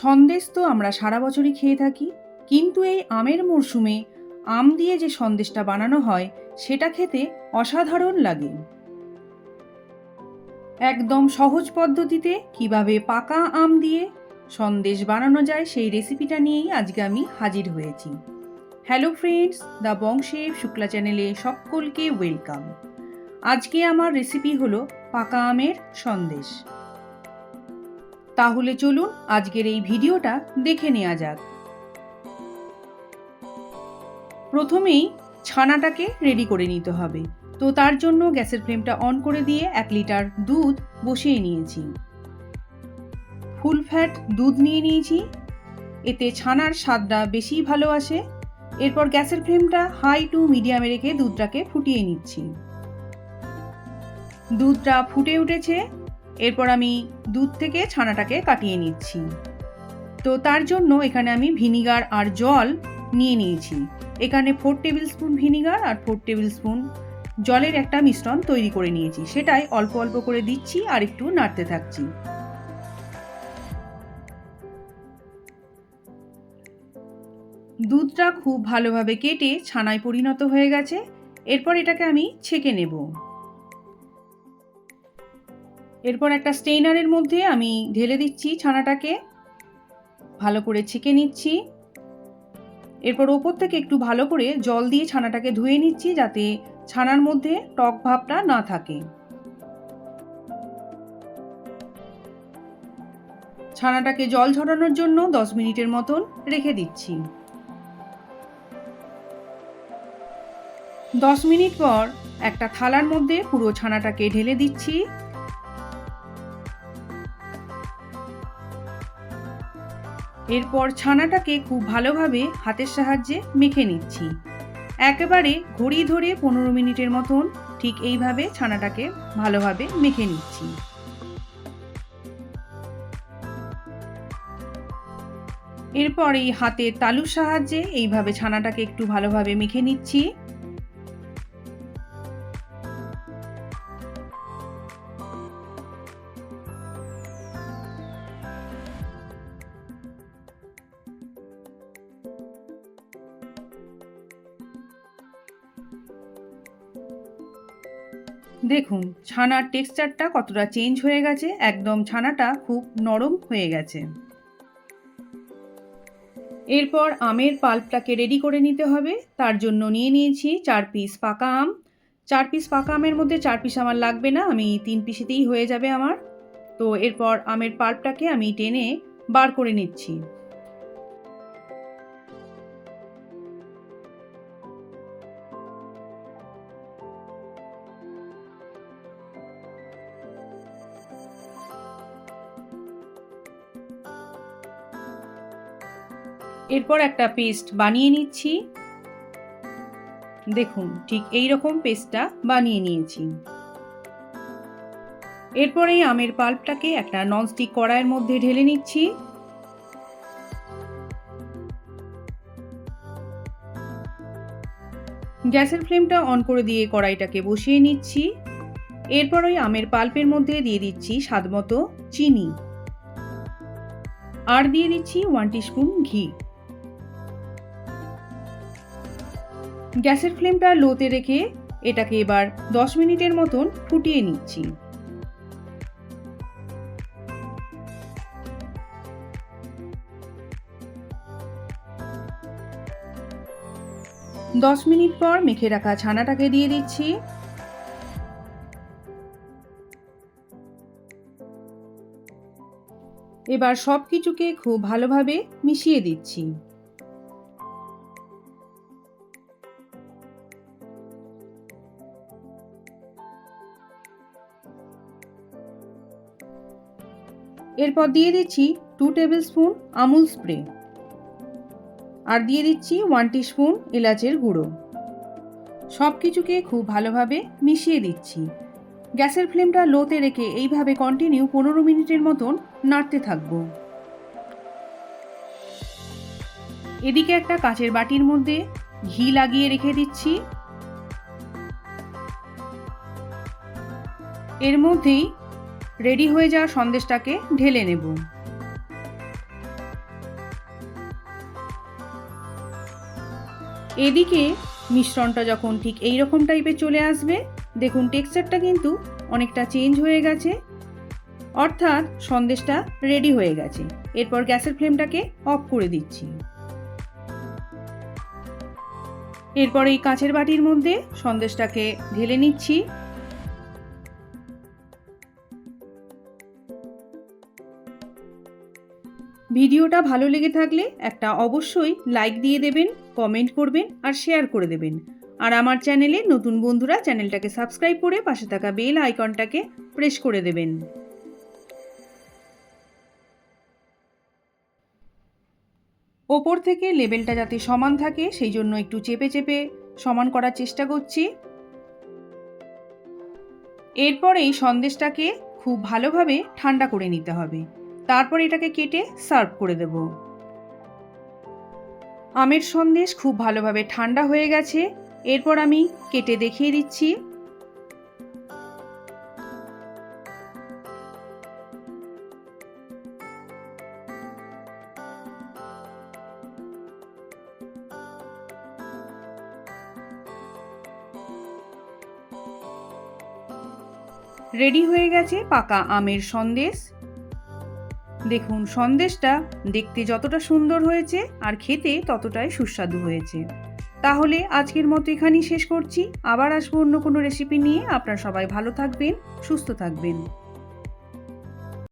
সন্দেশ তো আমরা সারা বছরই খেয়ে থাকি, কিন্তু এই আমের মরশুমে আম দিয়ে যে সন্দেশটা বানানো হয়, সেটা খেতে অসাধারণ লাগে। একদম সহজ পদ্ধতিতে কীভাবে পাকা আম দিয়ে সন্দেশ বানানো যায়, সেই রেসিপিটা নিয়েই আজকে আমি হাজির হয়েছি। হ্যালো ফ্রেন্ডস দ্য বংশের শুক্লা চ্যানেলে সকলকে ওয়েলকাম। আজকে আমার রেসিপি হলো পাকা আমের সন্দেশ। তাহলে চলুন আজকের এই ভিডিওটা দেখে নেওয়া যাক। প্রথমেই ছানাটাকে রেডি করে নিতে হবে। তো তার জন্য গ্যাসের ফ্লেমটা অন করে দিয়ে এক লিটার দুধ বসিয়ে নিয়েছি। ফুল ফ্যাট দুধ নিয়ে নিয়েছি। এতে ছানার স্বাদটা বেশি ভালো আসে। এরপর গ্যাসের ফ্লেমটা হাই টু মিডিয়ামে রেখে দুধটাকে ফুটিয়ে নিচ্ছি। দুধটা ফুটে উঠেছে। এরপর আমি দুধ থেকে ছানাটাকে কাটিয়ে নিচ্ছি। তো তার জন্য এখানে আমি ভিনিগার আর জল নিয়ে নিয়েছি। এখানে ফোর টেবিল স্পুন ভিনিগার আর ফোর টেবিল স্পুন জলের একটা মিশ্রণ তৈরি করে নিয়েছি। সেটাই অল্প অল্প করে দিচ্ছি আর একটু নাড়তে থাকছি। দুধটা খুব ভালোভাবে কেটে ছানায় পরিণত হয়ে গেছে। এরপর এটাকে আমি ছেঁকে নেব। এরপর একটা স্টেইনারের মধ্যে আমি ঢেলে দিচ্ছি ছানাটাকে। ভালো করে ছেঁকে নিচ্ছি। এরপর ওপর থেকে একটু ভালো করে জল দিয়ে ছানাটাকে ধুয়ে নিচ্ছি যাতে ছানার মধ্যে টক ভাবটা না থাকে। ছানাটাকে জল ঝরানোর জন্য দশ মিনিটের মতন রেখে দিচ্ছি। দশ মিনিট পর একটা থালার মধ্যে পুরো ছানাটাকে ঢেলে দিচ্ছি। এরপর ছানাটাকে খুব ভালোভাবে হাতের সাহায্যে মেখে নিচ্ছি। একেবারে ঘড়ি ধরে পনেরো মিনিটের মতন ঠিক এইভাবে ছানাটাকে ভালোভাবে মেখে নিচ্ছি। এরপর এই হাতের তালুর সাহায্যে এইভাবে ছানাটাকে একটু ভালোভাবে মেখে নিচ্ছি। দেখুন, ছানার টেক্সচারটা কতটা চেঞ্জ হয়ে গেছে। একদম ছানাটা খুব নরম হয়ে গেছে। এরপর আমের পাল্পটাকে রেডি করে নিতে হবে। তার জন্য নিয়ে নিয়েছি চার পিস পাকা আম। চার পিস পাকা আমের মধ্যে চার পিস আমার লাগবে না, আমি তিন পিসেতেই হয়ে যাবে আমার। তো এরপর আমের পাল্পটাকে আমি টেনে বার করে নিচ্ছি। এরপর একটা পেস্ট বানিয়ে নিচ্ছি। দেখুন, ঠিক এই রকম পেস্টটা বানিয়ে নিয়েছি। এরপর এই আমের পাল্পটাকে একটা ননস্টিক কড়াইয়ের মধ্যে ঢেলে নিচ্ছি। গ্যাসের ফ্লেমটা অন করে দিয়ে কড়াইটাকে বসিয়ে নিচ্ছি। এরপর ওই আমের পাল্পের মধ্যে দিয়ে দিচ্ছি স্বাদমতো চিনি। আর দিয়ে দিচ্ছি ওয়ান টিস্পুন ঘি। গ্যাসের ফ্লেমটা লোতে রেখে এটাকে এবার দশ মিনিটের মতন ফুটিয়ে নিচ্ছি। দশ মিনিট পর মেখে রাখা ছানাটাকে দিয়ে দিচ্ছি। এবার সব কিছুকে খুব ভালোভাবে মিশিয়ে দিচ্ছি। এরপর দিয়ে দিচ্ছি two tablespoon Amul spray আর দিয়ে দিচ্ছি ওয়ান স্পুন এলাচের গুঁড়ো। সব কিছুকে খুব ভালোভাবে মিশিয়ে দিচ্ছি। গ্যাসের ফ্লেমটা লোতে রেখে এইভাবে কন্টিনিউ পনেরো মিনিটের মতন নাড়তে থাকব। এদিকে একটা কাঁচের বাটির মধ্যে ঘি লাগিয়ে রেখে দিচ্ছি। এর মধ্যেই রেডি হয়ে যাওয়া সন্দেশটাকে ঢেলে নেব। এদিকে মিশ্রণটা যখন ঠিক এই রকম টাইপের চলে আসবে, দেখুন টেক্সচারটা কিন্তু অনেকটা চেঞ্জ হয়ে গেছে। অর্থাৎ সন্দেশটা রেডি হয়ে গেছে। এরপর গ্যাসের ফ্লেমটাকে অফ করে দিচ্ছি। এরপর এই কাঁচের বাটির মধ্যে সন্দেশটাকে ঢেলে নিচ্ছি। ভিডিওটা ভালো লেগে থাকলে একটা অবশ্যই লাইক দিয়ে দেবেন কমেন্ট করবেন আর শেয়ার করে দেবেন। আর আমার চ্যানেলে নতুন বন্ধুরা চ্যানেলটাকে সাবস্ক্রাইব করে পাশে থাকা বেল আইকনটাকে প্রেস করে দেবেন। ওপর থেকে লেবেলটা যাতে সমান থাকে, সেই জন্য একটু চেপে চেপে সমান করার চেষ্টা করছি। এরপর এই সন্দেশটাকে খুব ভালোভাবে ঠান্ডা করে নিতে হবে। তারপর এটাকে কেটে সার্ভ করে দেব। আমের সন্দেশ খুব ভালোভাবে ঠান্ডা হয়ে গেছে। এরপর আমি কেটে দেখিয়ে দিচ্ছি। রেডি হয়ে গেছে পাকা আমের সন্দেশ। দেখুন, সন্দেশটা দেখতে যতটা সুন্দর হয়েছে আর খেতে ততটাই সুস্বাদু হয়েছে। তাহলে আজকের মতো এখানেই শেষ করছি। আবার আসব অন্য কোনো রেসিপি নিয়ে। আপনারা সবাই ভালো থাকবেন, সুস্থ থাকবেন।